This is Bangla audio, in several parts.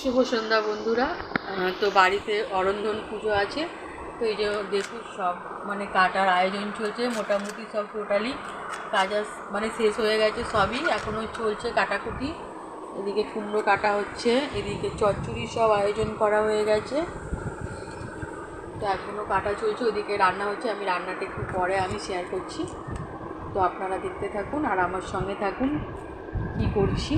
শুভ সন্ধ্যা বন্ধুরা। তো বাড়িতে অরন্ধন পুজো আছে। তো এই যে দেখুন সব মানে কাটার আয়োজন চলছে মোটামুটি সব টোটালি কাজ মানে শেষ হয়ে গেছে সবই, এখনও চলছে কাটাকুটি। এদিকে কুমড়ো কাটা হচ্ছে, এদিকে চচ্চড়ি সব আয়োজন করা হয়ে গেছে। তো এখনও কাটা চলছে, ওদিকে রান্না হচ্ছে, আমি রান্নাটা একটু পরে আমি শেয়ার করছি। তো আপনারা দেখতে থাকুন আর আমার সঙ্গে থাকুন, কি করছি।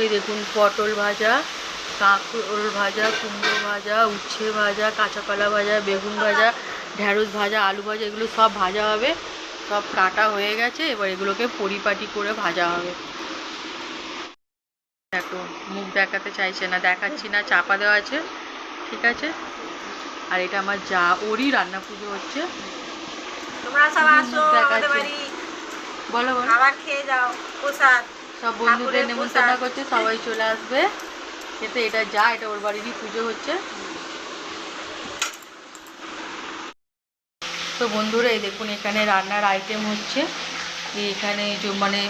এই দেখুন পটল ভাজা কাঁকরোল ভাজা কুমড়ো ভাজা উচ্ছে ভাজা কাঁচা কলা ভাজা বেগুন ভাজা ঢ্যাঁড়স ভাজা আলু ভাজা এগুলো সব ভাজা হবে। সব কাটা হয়ে গেছে এবার এগুলোকে পরিপাটি করে ভাজা হবে। দেখো মুখ দেখাতে চাইছে না দেখাচ্ছি না চাপা দেওয়া আছে ঠিক আছে? আর এটা আমার যা ওরই রান্না পুজো হচ্ছে। তোমরা সব আসো বলো। খাবার খেয়ে যাও প্রসাদ। সব বন্ধুদের নেমন্তন্ন করছে সবাই চলে আসবে। খেতে এটা যা এটা ওর বাড়িরই পুজো হচ্ছে। তো বন্ধুরা এই দেখুন এখানে রান্নার আইটেম হচ্ছে। এখানে মানে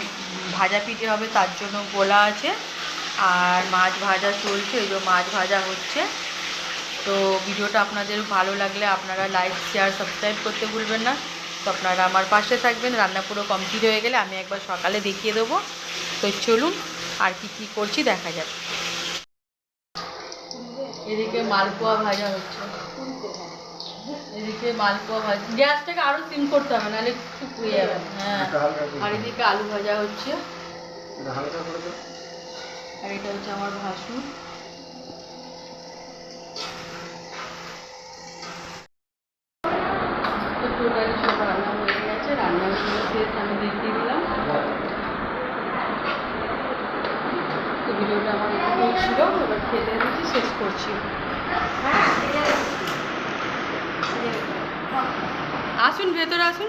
ভাজা পিঠে হবে তার জন্য গোলা আছে। আর মাছ ভাজা চলছে এই যে মাছ ভাজা হচ্ছে। তো ভিডিওটা আপনাদের ভালো লাগলে আপনারা লাইক শেয়ার সাবস্ক্রাইব করতে ভুলবেন না। তো আপনারা আমার পাশে থাকবেন রান্না পুরো কমপ্লিট হয়ে গেলে আমি একবার সকালে দেখিয়ে দেবো। তো চলুন আর কি কি করছি দেখা যাক। এদিকে মালপোয়া ভাজা হচ্ছে। এদিকে মালপোয়া ভাজা গ্যাসটাকে আরও সিম করতে হবে নাহলে একটু পুড়ে যাবে। হ্যাঁ আর এদিকে আলু ভাজা হচ্ছে। আর এটা হচ্ছে আমার ভাসুর। টোটালি সব রান্না হয়ে গেছে রান্নার সময় শেষ আমি দেখিয়ে দিলাম। শেষ করছি। আসুন ভেতরে আসুন।